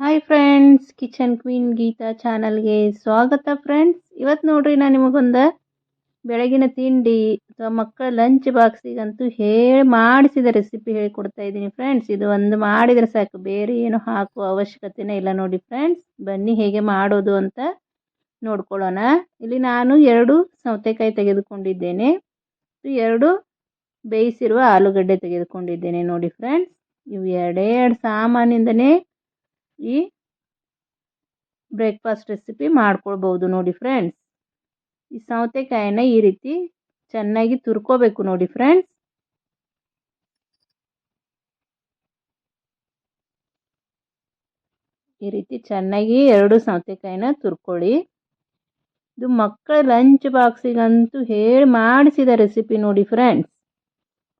Hi friends kitchen queen Geeta ಚಾನಲ್ಗೆ ಸ್ವಾಗತ friends ಇವತ್ತು ನೋಡ್ರಿ ನಾನು ನಿಮಗೊಂದು ಬೆಳಗಿನ ತಿಂಡಿ ಅಥವಾ ಮಕ್ಕಳ ಲಂಚ್ ಬಾಕ್ಸಿಗಂತೂ ಹೇಳಿ ಮಾಡಿಸಿದ ರೆಸಿಪಿ ಹೇಳಿಕೊಡ್ತಾ ಇದ್ದೀನಿ ಫ್ರೆಂಡ್ಸ್ ಇದು ಒಂದು ಮಾಡಿದರೆ ಸಾಕು, ಬೇರೆ ಏನು ಹಾಕುವ ಅವಶ್ಯಕತೆನೇ ಇಲ್ಲ ನೋಡಿ ಫ್ರೆಂಡ್ಸ್ ಬನ್ನಿ ಹೇಗೆ ಮಾಡೋದು ಅಂತ ನೋಡ್ಕೊಳ್ಳೋಣ. ಇಲ್ಲಿ ನಾನು ಎರಡು ಸೌತೆಕಾಯಿ ತೆಗೆದುಕೊಂಡಿದ್ದೇನೆ. ಎರಡು ಬೇಯಿಸಿರುವ ಆಲೂಗಡ್ಡೆ ತೆಗೆದುಕೊಂಡಿದ್ದೇನೆ ನೋಡಿ ಫ್ರೆಂಡ್ಸ್ ಇವು ಎರಡೇ ಎರಡು ಸಾಮಾನಿಂದನೇ ಈ ಬ್ರೇಕ್ಫಾಸ್ಟ್ ರೆಸಿಪಿ ಮಾಡ್ಕೊಳ್ಬೋದು ನೋಡಿ ಫ್ರೆಂಡ್ಸ್ ಈ ಸೌತೆಕಾಯಿನ ಈ ರೀತಿ ಚೆನ್ನಾಗಿ ತುರ್ಕೋಬೇಕು ನೋಡಿ ಫ್ರೆಂಡ್ಸ್ ಈ ರೀತಿ ಚೆನ್ನಾಗಿ ಎರಡು ಸೌತೆಕಾಯಿನ ತುರ್ಕೊಳ್ಳಿ. ಇದು ಮಕ್ಕಳ ಲಂಚ್ ಬಾಕ್ಸಿಗಂತೂ ಹೇಳಿ ಮಾಡಿಸಿದ ರೆಸಿಪಿ ನೋಡಿ ಫ್ರೆಂಡ್ಸ್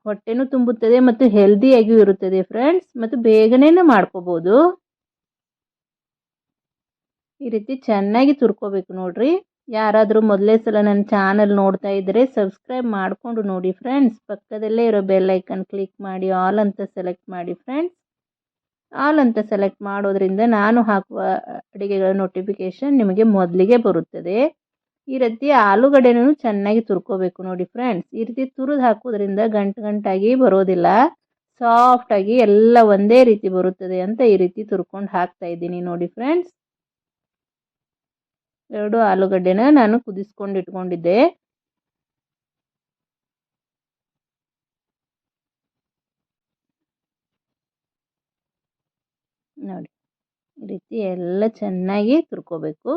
ಹೊಟ್ಟೆನೂ ತುಂಬುತ್ತದೆ ಮತ್ತು ಹೆಲ್ದಿಯಾಗಿಯೂ ಇರುತ್ತದೆ ಫ್ರೆಂಡ್ಸ್ ಮತ್ತು ಬೇಗನೆ ಮಾಡ್ಕೋಬೋದು ಈ ರೀತಿ ಚೆನ್ನಾಗಿ ತುರ್ಕೋಬೇಕು ನೋಡ್ರಿ. ಯಾರಾದರೂ ಮೊದಲೇ ಸಲ ನನ್ನ ಚಾನಲ್ ನೋಡ್ತಾ ಇದ್ದರೆ ಸಬ್ಸ್ಕ್ರೈಬ್ ಮಾಡಿಕೊಂಡು ನೋಡಿ ಫ್ರೆಂಡ್ಸ್. ಪಕ್ಕದಲ್ಲೇ ಇರೋ ಬೆಲ್ ಐಕನ್ ಕ್ಲಿಕ್ ಮಾಡಿ, ಆಲ್ ಅಂತ ಸೆಲೆಕ್ಟ್ ಮಾಡಿ ಫ್ರೆಂಡ್ಸ್. ಆಲ್ ಅಂತ ಸೆಲೆಕ್ಟ್ ಮಾಡೋದ್ರಿಂದ ನಾನು ಹಾಕುವ ಅಡುಗೆಗಳ ನೋಟಿಫಿಕೇಷನ್ ನಿಮಗೆ ಮೊದಲಿಗೆ ಬರುತ್ತದೆ. ಈ ರೀತಿ ಆಲೂಗಡ್ಡೆನೂ ಚೆನ್ನಾಗಿ ತುರ್ಕೋಬೇಕು ನೋಡಿ ಫ್ರೆಂಡ್ಸ್. ಈ ರೀತಿ ತುರಿದು ಹಾಕೋದ್ರಿಂದ ಗಂಟು ಗಂಟಾಗಿ ಬರೋದಿಲ್ಲ. ಸಾಫ್ಟಾಗಿ ಎಲ್ಲ ಒಂದೇ ರೀತಿ ಬರುತ್ತದೆ ಅಂತ ಈ ರೀತಿ ತುರ್ಕೊಂಡು ಹಾಕ್ತಾ ಇದ್ದೀನಿ ನೋಡಿ ಫ್ರೆಂಡ್ಸ್. ಎರಡು ಆಲೂಗಡ್ಡೆನ ನಾನು ಕುದಿಸ್ಕೊಂಡು ಇಟ್ಕೊಂಡಿದ್ದೆ. ನೋಡಿ ಈ ರೀತಿ ಎಲ್ಲ ಚೆನ್ನಾಗಿ ತುರ್ಕೋಬೇಕು.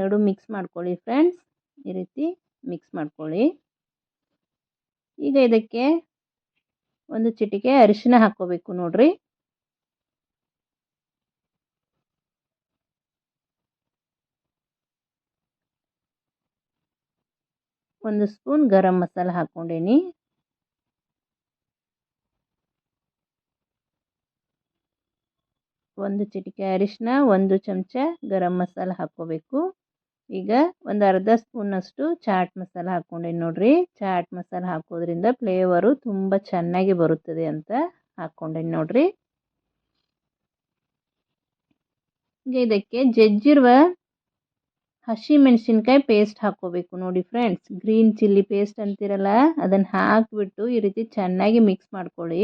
ಎರಡು ಮಿಕ್ಸ್ ಮಾಡ್ಕೊಳ್ಳಿ ಫ್ರೆಂಡ್ಸ್ ಈ ರೀತಿ ಮಿಕ್ಸ್ ಮಾಡ್ಕೊಳ್ಳಿ. ಈಗ ಇದಕ್ಕೆ ಒಂದು ಚಿಟಿಕೆ ಅರಿಶಿನ ಹಾಕ್ಕೋಬೇಕು ನೋಡ್ರಿ. ಒಂದು ಸ್ಪೂನ್ ಗರಂ ಮಸಾಲ ಹಾಕ್ಕೊಂಡೇನಿ. ಒಂದು ಚಿಟಿಕೆ ಅರಿಶಿನ, ಒಂದು ಚಮಚ ಗರಂ ಮಸಾಲ ಹಾಕ್ಕೋಬೇಕು. ಈಗ ಒಂದು ಅರ್ಧ ಸ್ಪೂನಷ್ಟು ಚಾಟ್ ಮಸಾಲ ಹಾಕ್ಕೊಂಡೇನಿ ನೋಡ್ರಿ. ಚಾಟ್ ಮಸಾಲ ಹಾಕೋದ್ರಿಂದ ಫ್ಲೇವರು ತುಂಬ ಚೆನ್ನಾಗಿ ಬರುತ್ತದೆ ಅಂತ ಹಾಕ್ಕೊಂಡೇನಿ ನೋಡ್ರಿ. ಈಗ ಇದಕ್ಕೆ ಜಜ್ಜಿರುವ ಹಸಿ ಮೆಣಸಿನ್ಕಾಯಿ ಪೇಸ್ಟ್ ಹಾಕೋಬೇಕು ನೋಡಿ ಫ್ರೆಂಡ್ಸ್ ಗ್ರೀನ್ ಚಿಲ್ಲಿ ಪೇಸ್ಟ್ ಅಂತಿರಲ್ಲ, ಅದನ್ನು ಹಾಕಿಬಿಟ್ಟು ಈ ರೀತಿ ಚೆನ್ನಾಗಿ ಮಿಕ್ಸ್ ಮಾಡ್ಕೊಳ್ಳಿ.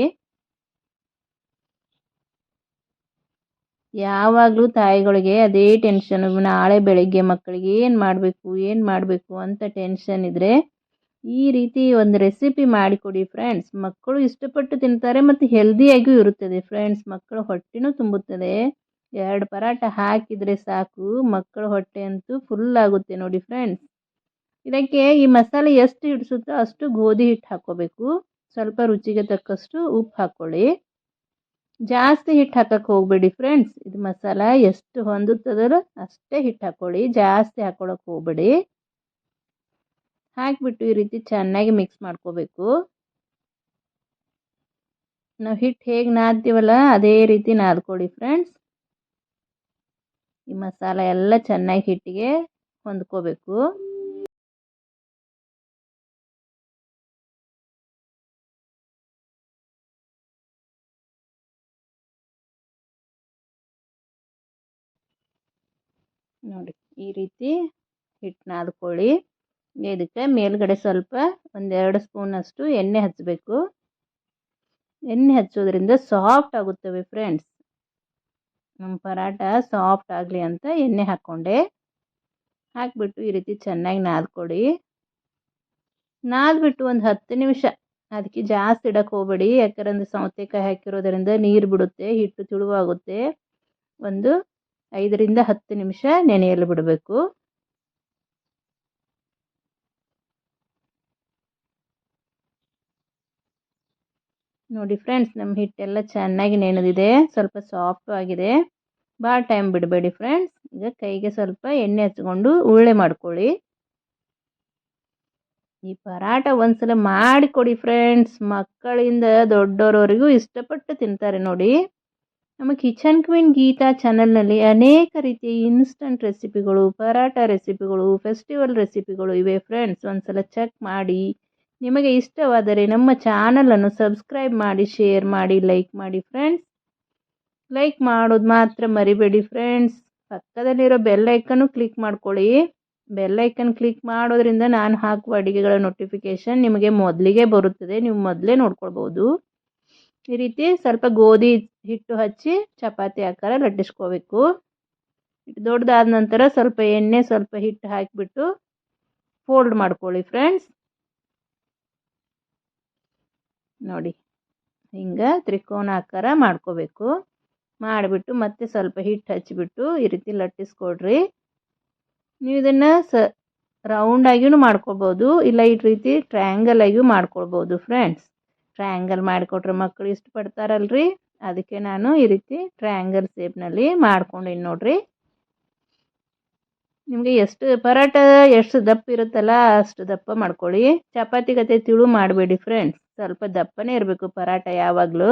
ಯಾವಾಗಲೂ ತಾಯಿಗಳಿಗೆ ಅದೇ ಟೆನ್ಷನ್ ನಾಳೆ ಬೆಳಗ್ಗೆ ಮಕ್ಕಳಿಗೆ ಏನು ಮಾಡಬೇಕು ಏನು ಮಾಡಬೇಕು ಅಂತ ಟೆನ್ಷನ್ ಇದ್ದರೆ ಈ ರೀತಿ ಒಂದು ರೆಸಿಪಿ ಮಾಡಿಕೊಡಿ ಫ್ರೆಂಡ್ಸ್ ಮಕ್ಕಳು ಇಷ್ಟಪಟ್ಟು ತಿಂತಾರೆ ಮತ್ತು ಹೆಲ್ದಿಯಾಗಿಯೂ ಇರುತ್ತದೆ. ಫ್ರೆಂಡ್ಸ್ ಮಕ್ಕಳ ಹೊಟ್ಟೆನೂ ತುಂಬುತ್ತದೆ. ಎರಡು ಪರಾಟ ಹಾಕಿದರೆ ಸಾಕು. ಮಕ್ಕಳ ಹೊಟ್ಟೆ ಅಂತೂ ಫುಲ್ ಆಗುತ್ತೆ ನೋಡಿ ಫ್ರೆಂಡ್ಸ್ ಇದಕ್ಕೆ ಈ ಮಸಾಲೆ ಎಷ್ಟು ಹಿಡಿಸುತ್ತೋ ಅಷ್ಟು ಗೋಧಿ ಹಿಟ್ಟು ಹಾಕ್ಕೋಬೇಕು. ಸ್ವಲ್ಪ ರುಚಿಗೆ ತಕ್ಕಷ್ಟು ಉಪ್ಪು ಹಾಕ್ಕೊಳ್ಳಿ. ಜಾಸ್ತಿ ಹಿಟ್ಟು ಹಾಕಕ್ಕೆ ಹೋಗಬೇಡಿ ಫ್ರೆಂಡ್ಸ್ ಇದು ಮಸಾಲ ಎಷ್ಟು ಹೊಂದುತ್ತದರ ಅಷ್ಟೇ ಹಿಟ್ಟು ಹಾಕ್ಕೊಳ್ಳಿ ಜಾಸ್ತಿ ಹಾಕ್ಕೊಳಕ್ಕೆ ಹೋಗಬೇಡಿ. ಹಾಕಿಬಿಟ್ಟು ಈ ರೀತಿ ಚೆನ್ನಾಗಿ ಮಿಕ್ಸ್ ಮಾಡ್ಕೋಬೇಕು. ನಾವು ಹಿಟ್ಟು ಹೇಗೆ ನಾದ್ತೀವಲ್ಲ, ಅದೇ ರೀತಿ ನಾದ್ಕೊಳ್ಳಿ ಫ್ರೆಂಡ್ಸ್ ಈ ಮಸಾಲ ಎಲ್ಲ ಚೆನ್ನಾಗಿ ಹಿಟ್ಟಿಗೆ ಹೊಂದ್ಕೋಬೇಕು. ನೋಡಿ ಈ ರೀತಿ ಹಿಟ್ಟು ನಾದ್ಕೊಳ್ಳಿ ಇದಕ್ಕೆ ಮೇಲ್ಗಡೆ ಸ್ವಲ್ಪ ಒಂದೆರಡು ಸ್ಪೂನಷ್ಟು ಎಣ್ಣೆ ಹಚ್ಚಬೇಕು ಎಣ್ಣೆ ಹಚ್ಚೋದ್ರಿಂದ ಸಾಫ್ಟ್ ಆಗುತ್ತವೆ ಫ್ರೆಂಡ್ಸ್. ನಮ್ಮ ಪರಾಟ ಸಾಫ್ಟ್ ಆಗಲಿ ಅಂತ ಎಣ್ಣೆ ಹಾಕ್ಕೊಂಡೆ ಹಾಕಿಬಿಟ್ಟು ಈ ರೀತಿ ಚೆನ್ನಾಗಿ ನಾದ್ಕೊಡಿ ನಾದ್ಬಿಟ್ಟು ಒಂದು ಹತ್ತು ನಿಮಿಷ. ಅದಕ್ಕೆ ಜಾಸ್ತಿ ಇಡಕ್ಕೆ ಹೋಗಬೇಡಿ. ಯಾಕಂದ್ರೆ ಸೌತೆಕಾಯಿ ಹಾಕಿರೋದ್ರಿಂದ ನೀರು ಬಿಡುತ್ತೆ, ಹಿಟ್ಟು ತುಳುವಾಗುತ್ತೆ. ಒಂದು ಐದರಿಂದ ಹತ್ತು ನಿಮಿಷ ನೆನೆಯಲು ಬಿಡಬೇಕು. ನೋಡಿ ಫ್ರೆಂಡ್ಸ್, ನಮ್ಮ ಹಿಟ್ಟೆಲ್ಲ ಚೆನ್ನಾಗಿ ನೆನೆದಿದೆ. ಸ್ವಲ್ಪ ಸಾಫ್ಟ್ ಆಗಿದೆ. ಭಾಳ ಟೈಮ್ ಬಿಡಬೇಡಿ ಫ್ರೆಂಡ್ಸ್. ಈಗ ಕೈಗೆ ಸ್ವಲ್ಪ ಎಣ್ಣೆ ಹಚ್ಕೊಂಡು ಉಳ್ಳೆ ಮಾಡ್ಕೊಳ್ಳಿ. ಈ ಪರಾಟ ಒಂದ್ಸಲ ಮಾಡಿಕೊಡಿ ಫ್ರೆಂಡ್ಸ್. ಮಕ್ಕಳಿಂದ ದೊಡ್ಡೋರವರೆಗೂ ಇಷ್ಟಪಟ್ಟು ತಿಂತಾರೆ ನೋಡಿ. ನಮ್ಮ ಕಿಚನ್ ಕ್ವೀನ್ ಗೀತಾ ಚಾನಲ್ನಲ್ಲಿ ಅನೇಕ ರೀತಿಯ ಇನ್ಸ್ಟಂಟ್ ರೆಸಿಪಿಗಳು ಪರಾಟ ರೆಸಿಪಿಗಳು ಫೆಸ್ಟಿವಲ್ ರೆಸಿಪಿಗಳು ಇವೆ ಫ್ರೆಂಡ್ಸ್ ಒಂದ್ಸಲ ಚೆಕ್ ಮಾಡಿ. ನಿಮಗೆ ಇಷ್ಟವಾದರೆ ನಮ್ಮ ಚಾನಲನ್ನು ಸಬ್ಸ್ಕ್ರೈಬ್ ಮಾಡಿ ಶೇರ್ ಮಾಡಿ ಲೈಕ್ ಮಾಡಿ ಫ್ರೆಂಡ್ಸ್ ಲೈಕ್ ಮಾಡೋದು ಮಾತ್ರ ಮರಿಬೇಡಿ ಫ್ರೆಂಡ್ಸ್ ಪಕ್ಕದಲ್ಲಿರೋ ಬೆಲ್ಲೈಕನ್ನು ಕ್ಲಿಕ್ ಮಾಡ್ಕೊಳ್ಳಿ. ಬೆಲ್ಲೈಕನ್ ಕ್ಲಿಕ್ ಮಾಡೋದ್ರಿಂದ ನಾನು ಹಾಕುವ ಅಡುಗೆಗಳ ನೋಟಿಫಿಕೇಶನ್ ನಿಮಗೆ ಮೊದಲಿಗೆ ಬರುತ್ತದೆ. ನೀವು ಮೊದಲೇ ನೋಡ್ಕೊಳ್ಬೋದು ಈ ರೀತಿ ಸ್ವಲ್ಪ ಗೋಧಿ ಹಿಟ್ಟು ಹಚ್ಚಿ ಚಪಾತಿ ಆಕಾರ ಲಟ್ಟಿಸ್ಕೋಬೇಕು. ದೊಡ್ಡದಾದ ನಂತರ ಸ್ವಲ್ಪ ಎಣ್ಣೆ, ಸ್ವಲ್ಪ ಹಿಟ್ಟು ಹಾಕಿಬಿಟ್ಟು ಫೋಲ್ಡ್ ಮಾಡ್ಕೊಳ್ಳಿ ಫ್ರೆಂಡ್ಸ್ ನೋಡಿ, ಹಿಂಗೆ ತ್ರಿಕೋನ ಆಕಾರ ಮಾಡ್ಕೋಬೇಕು. ಮಾಡಿಬಿಟ್ಟು ಮತ್ತೆ ಸ್ವಲ್ಪ ಹಿಟ್ಟು ಹಚ್ಚಿಬಿಟ್ಟು ಈ ರೀತಿ ಲಟ್ಟಿಸ್ಕೊಡ್ರಿ. ನೀವು ಇದನ್ನು ಸ ರೌಂಡ್ ಆಗಿಯೂ ಮಾಡ್ಕೊಳ್ಬೋದು ಇಲ್ಲ ಈ ರೀತಿ ಟ್ರಯಾಂಗಲ್ ಆಗಿಯೂ ಮಾಡ್ಕೊಳ್ಬೋದು ಫ್ರೆಂಡ್ಸ್ ಟ್ರಯಾಂಗಲ್ ಮಾಡಿಕೊಟ್ರೆ ಮಕ್ಕಳು ಇಷ್ಟಪಡ್ತಾರಲ್ರಿ? ಅದಕ್ಕೆ ನಾನು ಈ ರೀತಿ ಟ್ರಯಾಂಗಲ್ ಶೇಪ್ನಲ್ಲಿ ಮಾಡ್ಕೊಂಡಿನಿ ನೋಡ್ರಿ. ನಿಮಗೆ ಎಷ್ಟು ಪರಾಟ, ಎಷ್ಟು ದಪ್ಪ ಇರುತ್ತಲ್ಲ ಅಷ್ಟು ದಪ್ಪ ಮಾಡ್ಕೊಳ್ಳಿ. ಚಪಾತಿ ಗತೆ ತಿಳು ಮಾಡಬೇಡಿ ಫ್ರೆಂಡ್ಸ್ ಸ್ವಲ್ಪ ದಪ್ಪನೇ ಇರಬೇಕು ಪರಾಟ ಯಾವಾಗಲೂ.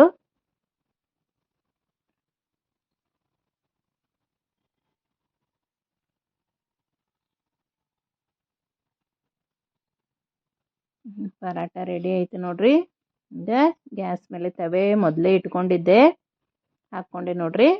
ಪರಾಟ ರೆಡಿ ಆಯಿತು ನೋಡ್ರಿ. ಈಗ ಗ್ಯಾಸ್ ಮೇಲೆ ತವೆ ಮೊದಲೇ ಇಟ್ಕೊಂಡಿದ್ದೆ. ಹಾಕ್ಕೊಂಡೆ ನೋಡ್ರಿ.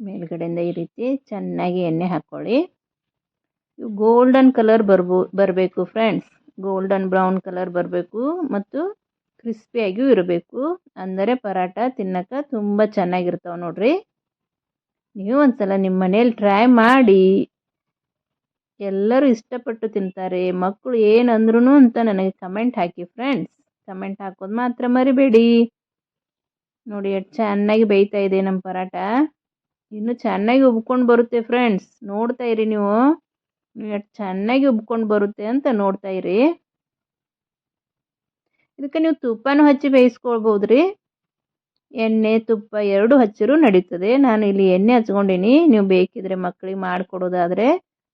ಮೇಲ್ಗಡೆಯಿಂದ ಈ ರೀತಿ ಚೆನ್ನಾಗಿ ಎಣ್ಣೆ ಹಾಕ್ಕೊಳ್ಳಿ ಗೋಲ್ಡನ್ ಕಲರ್ ಬರ್ಬೋ, ಬರಬೇಕು ಫ್ರೆಂಡ್ಸ್ ಗೋಲ್ಡನ್ ಬ್ರೌನ್ ಕಲರ್ ಬರಬೇಕು ಮತ್ತು ಕ್ರಿಸ್ಪಿಯಾಗಿಯೂ ಇರಬೇಕು. ಅಂದರೆ ಪರಾಟ ತಿನ್ನಕ್ಕೆ ತುಂಬ ಚೆನ್ನಾಗಿರ್ತಾವೆ ನೋಡ್ರಿ. ನೀವು ಒಂದ್ಸಲ ನಿಮ್ಮ ಮನೇಲಿ ಟ್ರೈ ಮಾಡಿ. ಎಲ್ಲರೂ ಇಷ್ಟಪಟ್ಟು ತಿಂತಾರೆ. ಮಕ್ಕಳು ಏನಂದ್ರೂ ಅಂತ ನನಗೆ ಕಮೆಂಟ್ ಹಾಕಿ ಫ್ರೆಂಡ್ಸ್ ಕಮೆಂಟ್ ಹಾಕೋದು ಮಾತ್ರ ಮರಿಬೇಡಿ. ನೋಡಿ, ಎಷ್ಟು ಚೆನ್ನಾಗಿ ಬೇಯ್ತಾ ಇದೆ ನಮ್ಮ ಪರಾಟ. ಇನ್ನು ಚೆನ್ನಾಗಿ ಉಬ್ಕೊಂಡು ಬರುತ್ತೆ ಫ್ರೆಂಡ್ಸ್ ನೋಡ್ತಾ ಇರಿ ನೀವು. ಎಷ್ಟು ಚೆನ್ನಾಗಿ ಉಬ್ಕೊಂಡು ಬರುತ್ತೆ ಅಂತ ನೋಡ್ತಾ ಇರಿ. ಇದಕ್ಕೆ ನೀವು ತುಪ್ಪನೂ ಹಚ್ಚಿ ಬೇಯಿಸ್ಕೊಳ್ಬೋದು ಎಣ್ಣೆ, ತುಪ್ಪ ಎರಡು ಹಚ್ಚಿರೂ ನಡೀತದೆ. ನಾನು ಇಲ್ಲಿ ಎಣ್ಣೆ ಹಚ್ಕೊಂಡೀನಿ. ನೀವು ಬೇಕಿದ್ರೆ ಮಕ್ಕಳಿಗೆ ಮಾಡಿಕೊಡೋದಾದರೆ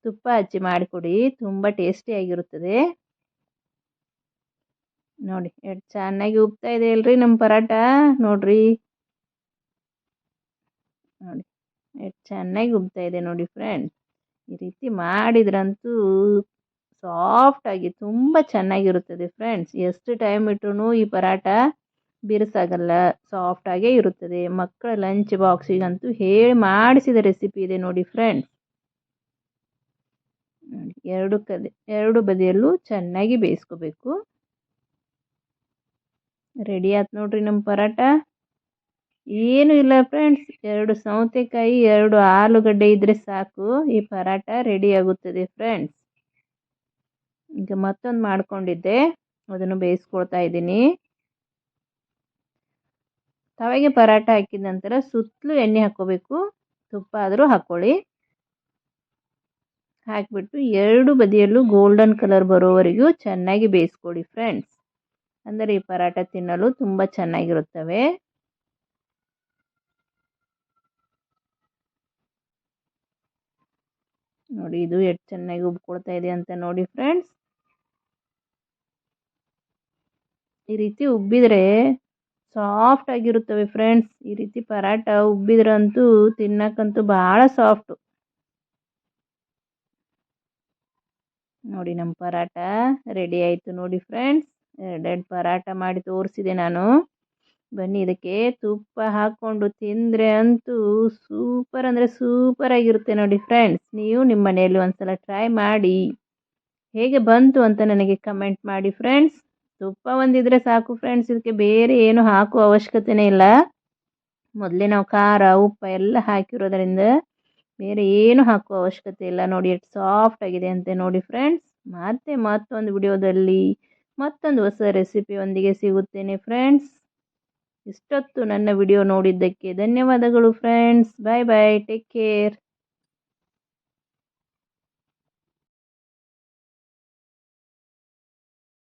ತುಪ್ಪ ಹಚ್ಚಿ ಮಾಡಿಕೊಡಿ. ತುಂಬ ಟೇಸ್ಟಿಯಾಗಿರುತ್ತದೆ ನೋಡಿ ಎಷ್ಟು ಚೆನ್ನಾಗಿ ಉಬ್ತಾ ಇದೆ ಅಲ್ರಿ ನಮ್ಮ ಪರಾಟ. ನೋಡ್ರಿ. ನೋಡಿ ಎಷ್ಟು ಚೆನ್ನಾಗಿ ಉಬ್ತಾ ಇದೆ ನೋಡಿ ಫ್ರೆಂಡ್ ಈ ರೀತಿ ಮಾಡಿದ್ರಂತೂ ಸಾಫ್ಟಾಗಿ ತುಂಬ ಚೆನ್ನಾಗಿರುತ್ತದೆ ಫ್ರೆಂಡ್ಸ್ ಎಷ್ಟು ಟೈಮ್ ಇಟ್ರೂ ಈ ಪರಾಟ ಬಿರುಸಾಗಲ್ಲ ಸಾಫ್ಟಾಗೇ ಇರುತ್ತದೆ. ಮಕ್ಕಳ ಲಂಚ್ ಬಾಕ್ಸಿಗಂತೂ ಹೇಳಿ ಮಾಡಿಸಿದ ರೆಸಿಪಿ ಇದೆ ನೋಡಿ ಫ್ರೆಂಡ್ಸ್ ಎರಡು ಕದೆ, ಎರಡು ಬದಿಯಲ್ಲೂ ಚೆನ್ನಾಗಿ ಬೇಯಿಸ್ಕೋಬೇಕು. ರೆಡಿ ಆಯ್ತು ನೋಡ್ರಿ ನಮ್ಮ ಪರಾಟ. ಏನು ಇಲ್ಲ ಫ್ರೆಂಡ್ಸ್ ಎರಡು ಸೌತೆಕಾಯಿ, ಎರಡು ಆಲೂಗಡ್ಡೆ ಇದ್ರೆ ಸಾಕು. ಈ ಪರಾಟ ರೆಡಿ ಆಗುತ್ತದೆ ಫ್ರೆಂಡ್ಸ್ ಈಗ ಮತ್ತೊಂದು ಮಾಡ್ಕೊಂಡಿದ್ದೆ. ಅದನ್ನು ಬೇಯಿಸ್ಕೊಳ್ತಾ ಇದ್ದೀನಿ. ತವೆಗೆ ಪರಾಟ ಹಾಕಿದ ನಂತರ ಸುತ್ತಲೂ ಎಣ್ಣೆ ಹಾಕ್ಕೋಬೇಕು. ತುಪ್ಪ ಆದರೂ ಹಾಕ್ಕೊಳ್ಳಿ. ಹಾಕಿಬಿಟ್ಟು ಎರಡು ಬದಿಯಲ್ಲೂ ಗೋಲ್ಡನ್ ಕಲರ್ ಬರೋವರೆಗೂ ಚೆನ್ನಾಗಿ ಬೇಯಿಸ್ಕೊಳ್ಳಿ ಫ್ರೆಂಡ್ಸ್ ಅಂದರೆ ಈ ಪರಾಟ ತಿನ್ನಲು ತುಂಬ ಚೆನ್ನಾಗಿರುತ್ತವೆ. ನೋಡಿ, ಇದು ಎಷ್ಟು ಚೆನ್ನಾಗಿ ಉಬ್ಕೊಳ್ತಾ ಇದೆ ಅಂತ ನೋಡಿ ಫ್ರೆಂಡ್ಸ್ ಈ ರೀತಿ ಉಬ್ಬಿದರೆ ಸಾಫ್ಟ್ ಆಗಿರುತ್ತವೆ ಫ್ರೆಂಡ್ಸ್ ಈ ರೀತಿ ಪರಾಟ ಉಬ್ಬಿದ್ರಂತೂ ತಿನ್ನಕ್ಕಂತೂ ಭಾಳ ಸಾಫ್ಟು ನೋಡಿ ನಮ್ಮ ಪರಾಟ ರೆಡಿ ಆಯಿತು ನೋಡಿ ಫ್ರೆಂಡ್ಸ್ ಎರಡೆರಡು ಪರಾಟ ಮಾಡಿ ತೋರಿಸಿದೆ ನಾನು. ಬನ್ನಿ ಇದಕ್ಕೆ ತುಪ್ಪ ಹಾಕ್ಕೊಂಡು ತಿಂದರೆ ಅಂತೂ ಸೂಪರ್ ಅಂದರೆ ಸೂಪರ್ ಆಗಿರುತ್ತೆ ನೋಡಿ ಫ್ರೆಂಡ್ಸ್ ನೀವು ನಿಮ್ಮ ಮನೆಯಲ್ಲಿ ಒಂದ್ಸಲ ಟ್ರೈ ಮಾಡಿ. ಹೇಗೆ ಬಂತು ಅಂತ ನನಗೆ ಕಮೆಂಟ್ ಮಾಡಿ ಫ್ರೆಂಡ್ಸ್ ತುಪ್ಪ ಒಂದಿದ್ರೆ ಸಾಕು ಫ್ರೆಂಡ್ಸ್ ಇದಕ್ಕೆ ಬೇರೆ ಏನು ಹಾಕುವ ಅವಶ್ಯಕತೆನೇ ಇಲ್ಲ. ಮೊದಲೇ ನಾವು ಖಾರ, ಉಪ್ಪು ಎಲ್ಲ ಹಾಕಿರೋದ್ರಿಂದ ಬೇರೆ ಏನು ಹಾಕುವ ಅವಶ್ಯಕತೆ ಇಲ್ಲ. ನೋಡಿ, ಎಷ್ಟು ಸಾಫ್ಟ್ ಆಗಿದೆ ಅಂತೆ ನೋಡಿ ಫ್ರೆಂಡ್ಸ್ ಮತ್ತೆ ಮತ್ತೊಂದು ವಿಡಿಯೋದಲ್ಲಿ ಮತ್ತೊಂದು ಹೊಸ ರೆಸಿಪಿಯೊಂದಿಗೆ ಸಿಗುತ್ತೇನೆ ಫ್ರೆಂಡ್ಸ್ ಇಷ್ಟೊತ್ತು ನನ್ನ ವಿಡಿಯೋ ನೋಡಿದ್ದಕ್ಕೆ ಧನ್ಯವಾದಗಳು friends bye bye take care